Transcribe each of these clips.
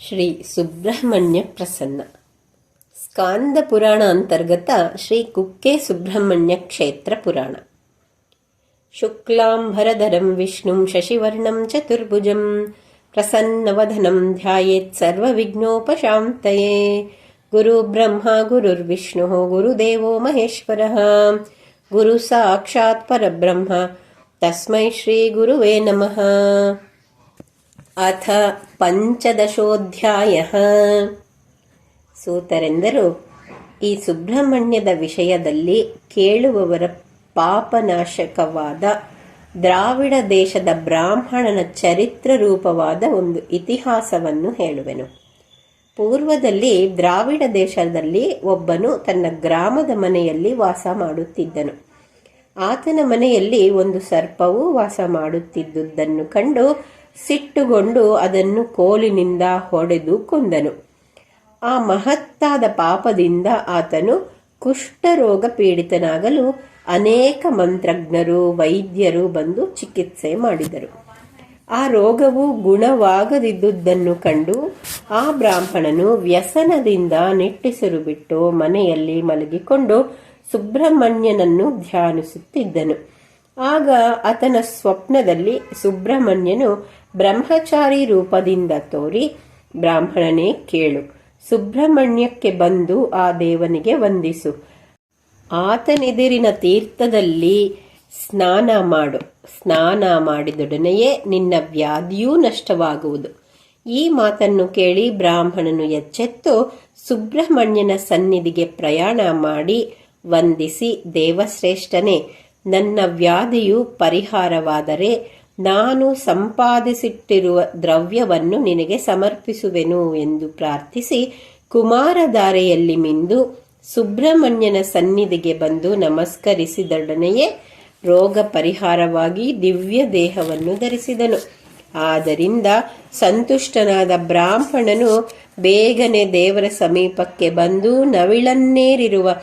ಶ್ರೀ ಸುಬ್ರಹ್ಮಣ್ಯ ಪ್ರಸನ್ನ ಸ್ಕಾಂದ ಪುರಾಣ ಅಂತರ್ಗತ ಶ್ರೀ ಕುಕ್ಕೆ ಸುಬ್ರಹ್ಮಣ್ಯ ಕ್ಷೇತ್ರ ಪುರಾಣ ಶುಕ್ಲಾಂಬರಧರಂ ವಿಷ್ಣುಂ ಶಶಿವರ್ಣಂ ಚತುರ್ಭುಜಂ ಪ್ರಸನ್ನವದನಂ ಧ್ಯಾಯೇತ್ ಸರ್ವವಿಘ್ನೋಪಶಾಂತಯೇ ಗುರು ಬ್ರಹ್ಮ ಗುರುರ್ವಿಷ್ಣು ಗುರುದೇವೋ ಮಹೇಶ್ವರಃ ಗುರು ಸಾಕ್ಷಾತ್ ಪರಬ್ರಹ್ಮ ತಸ್ಮೈ ಶ್ರೀ ಗುರುವೇ ನಮಃ ಅಥ ಪಂಚದಶೋಧ್ಯಾಯ ಸೂತರೆಂದರು ಈ ಸುಬ್ರಹ್ಮಣ್ಯದ ವಿಷಯದಲ್ಲಿ ಕೇಳುವವರ ಪಾಪನಾಶಕವಾದ ದ್ರಾವಿಡ ದೇಶದ ಬ್ರಾಹ್ಮಣನ ಚರಿತ್ರ ರೂಪವಾದ ಒಂದು ಇತಿಹಾಸವನ್ನು ಹೇಳುವೆನು. ಪೂರ್ವದಲ್ಲಿ ದ್ರಾವಿಡ ದೇಶದಲ್ಲಿ ಒಬ್ಬನು ತನ್ನ ಗ್ರಾಮದ ಮನೆಯಲ್ಲಿ ವಾಸ ಮಾಡುತ್ತಿದ್ದನು. ಆತನ ಮನೆಯಲ್ಲಿ ಒಂದು ಸರ್ಪವು ವಾಸ ಮಾಡುತ್ತಿದ್ದುದನ್ನು ಕಂಡು ಸಿಟ್ಟುಗೊಂಡು ಅದನ್ನು ಕೋಲಿನಿಂದ ಹೊಡೆದು ಕೊಂದನು. ಆ ಮಹತ್ತಾದ ಪಾಪದಿಂದ ಆತನು ಕುಷ್ಠರೋಗ ಪೀಡಿತನಾಗಲು ಅನೇಕ ಮಂತ್ರಜ್ಞರು, ವೈದ್ಯರು ಬಂದು ಚಿಕಿತ್ಸೆ ಮಾಡಿದರು. ಆ ರೋಗವು ಗುಣವಾಗದಿದ್ದುದನ್ನು ಕಂಡು ಆ ಬ್ರಾಹ್ಮಣನು ವ್ಯಸನದಿಂದ ನಿಟ್ಟಿಸಿರು ಬಿಟ್ಟು ಮನೆಯಲ್ಲಿ ಮಲಗಿಕೊಂಡು ಸುಬ್ರಹ್ಮಣ್ಯನನ್ನು ಧ್ಯಾನಿಸುತ್ತಿದ್ದನು. ಆಗ ಆತನ ಸ್ವಪ್ನದಲ್ಲಿ ಸುಬ್ರಹ್ಮಣ್ಯನು ಬ್ರಹ್ಮಚಾರಿ ರೂಪದಿಂದ ತೋರಿ ಬ್ರಾಹ್ಮಣನೇ ಕೇಳು. ಸುಬ್ರಹ್ಮಣ್ಯಕ್ಕೆ ಬಂದು ಆ ದೇವನಿಗೆ ವಂದಿಸು. ಆತನೆದಿರಿನ ತೀರ್ಥದಲ್ಲಿ ಸ್ನಾನ ಮಾಡು. ಸ್ನಾನ ಮಾಡಿದೊಡನೆಯೇ ನಿನ್ನ ವ್ಯಾಧಿಯೂ ನಷ್ಟವಾಗುವುದು. ಈ ಮಾತನ್ನು ಕೇಳಿ ಬ್ರಾಹ್ಮಣನು ಎಚ್ಚೆತ್ತು ಸುಬ್ರಹ್ಮಣ್ಯನ ಸನ್ನಿಧಿಗೆ ಪ್ರಯಾಣ ಮಾಡಿ ವಂದಿಸಿ, ದೇವಶ್ರೇಷ್ಠನೇ, ನನ್ನ ವ್ಯಾಧಿಯು ಪರಿಹಾರವಾದರೆ ನಾನು ಸಂಪಾದಿಸಿಟ್ಟಿರುವ ದ್ರವ್ಯವನ್ನು ನಿನಗೆ ಸಮರ್ಪಿಸುವೆನು ಎಂದು ಪ್ರಾರ್ಥಿಸಿ ಕುಮಾರಧಾರೆಯಲ್ಲಿ ಮಿಂದು ಸುಬ್ರಹ್ಮಣ್ಯನ ಸನ್ನಿಧಿಗೆ ಬಂದು ನಮಸ್ಕರಿಸಿದೊಡನೆಯೇ ರೋಗ ಪರಿಹಾರವಾಗಿ ದಿವ್ಯ ದೇಹವನ್ನು ಧರಿಸಿದನು. ಆದ್ದರಿಂದ ಸಂತುಷ್ಟನಾದ ಬ್ರಾಹ್ಮಣನು ಬೇಗನೆ ದೇವರ ಸಮೀಪಕ್ಕೆ ಬಂದು ನವಿಳನ್ನೇರಿರುವ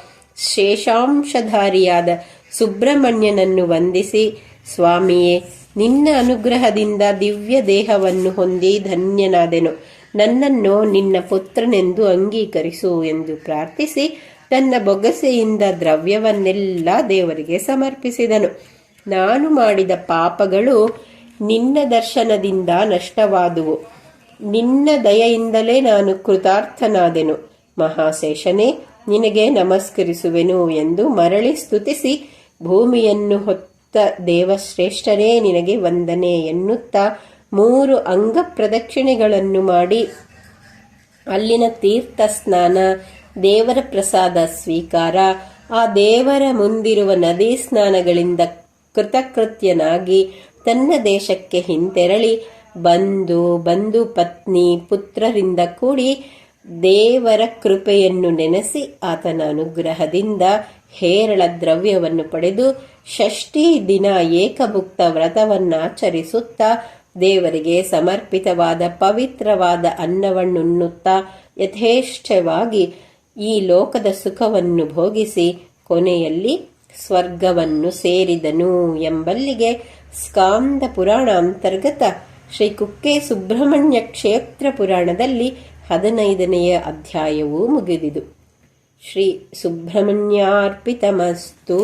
ಶೇಷಾಂಶಧಾರಿಯಾದ ಸುಬ್ರಹ್ಮಣ್ಯನನ್ನು ವಂದಿಸಿ, ಸ್ವಾಮಿಯೇ ನಿನ್ನ ಅನುಗ್ರಹದಿಂದ ದಿವ್ಯ ದೇಹವನ್ನು ಹೊಂದಿ ಧನ್ಯನಾದೆನು. ನನ್ನನ್ನು ನಿನ್ನ ಪುತ್ರನೆಂದು ಅಂಗೀಕರಿಸು ಎಂದು ಪ್ರಾರ್ಥಿಸಿ ತನ್ನ ಬೊಗಸೆಯಿಂದ ದ್ರವ್ಯವನ್ನೆಲ್ಲ ದೇವರಿಗೆ ಸಮರ್ಪಿಸಿದನು. ನಾನು ಮಾಡಿದ ಪಾಪಗಳು ನಿನ್ನ ದರ್ಶನದಿಂದ ನಷ್ಟವಾದುವು. ನಿನ್ನ ದಯೆಯಿಂದಲೇ ನಾನು ಕೃತಾರ್ಥನಾದೆನು. ಮಹಾಶೇಷನೇ, ನಿನಗೆ ನಮಸ್ಕರಿಸುವೆನು ಎಂದು ಮರಳಿ ಸ್ತುತಿಸಿ ಭೂಮಿಯನ್ನು ಹೊತ್ತ ದೇವಶ್ರೇಷ್ಠನೇ ನಿನಗೆ ವಂದನೆ ಎನ್ನುತ್ತಾ ಮೂರು ಅಂಗ ಪ್ರದಕ್ಷಿಣೆಗಳನ್ನು ಮಾಡಿ. ಅಲ್ಲಿನ ತೀರ್ಥ ಸ್ನಾನ, ದೇವರ ಪ್ರಸಾದ ಸ್ವೀಕಾರ, ಆ ದೇವರ ಮುಂದಿರುವ ನದಿ ಸ್ನಾನಗಳಿಂದ ಕೃತಕೃತ್ಯನಾಗಿ ತನ್ನ ದೇಶಕ್ಕೆ ಹಿಂತೆರಳಿ ಬಂದು ಬಂದು ಪತ್ನಿ ಪುತ್ರರಿಂದ ಕೂಡಿ ದೇವರ ಕೃಪೆಯನ್ನು ನೆನೆಸಿ ಆತನ ಅನುಗ್ರಹದಿಂದ ಹೇರಳ ದ್ರವ್ಯವನ್ನು ಪಡೆದು ಷಷ್ಠಿ ದಿನ ಏಕಭುಕ್ತ ವ್ರತವನ್ನಾಚರಿಸುತ್ತಾ ದೇವರಿಗೆ ಸಮರ್ಪಿತವಾದ ಪವಿತ್ರವಾದ ಅನ್ನವನ್ನುಣ್ಣುತ್ತಾ ಯಥೇಷ್ಟವಾಗಿ ಈ ಲೋಕದ ಸುಖವನ್ನು ಭೋಗಿಸಿ ಕೊನೆಯಲ್ಲಿ ಸ್ವರ್ಗವನ್ನು ಸೇರಿದನು ಎಂಬಲ್ಲಿಗೆ ಸ್ಕಾಂದ ಪುರಾಣ ಅಂತರ್ಗತ ಶ್ರೀ ಕುಕ್ಕೆ ಸುಬ್ರಹ್ಮಣ್ಯ ಕ್ಷೇತ್ರ ಪುರಾಣದಲ್ಲಿ ಹದಿನೈದನೆಯ ಅಧ್ಯಾಯವೂ ಮುಗಿದಿದು. ಶ್ರೀ ಸುಬ್ರಹ್ಮಣ್ಯಾರ್ಪಿತಮಸ್ತು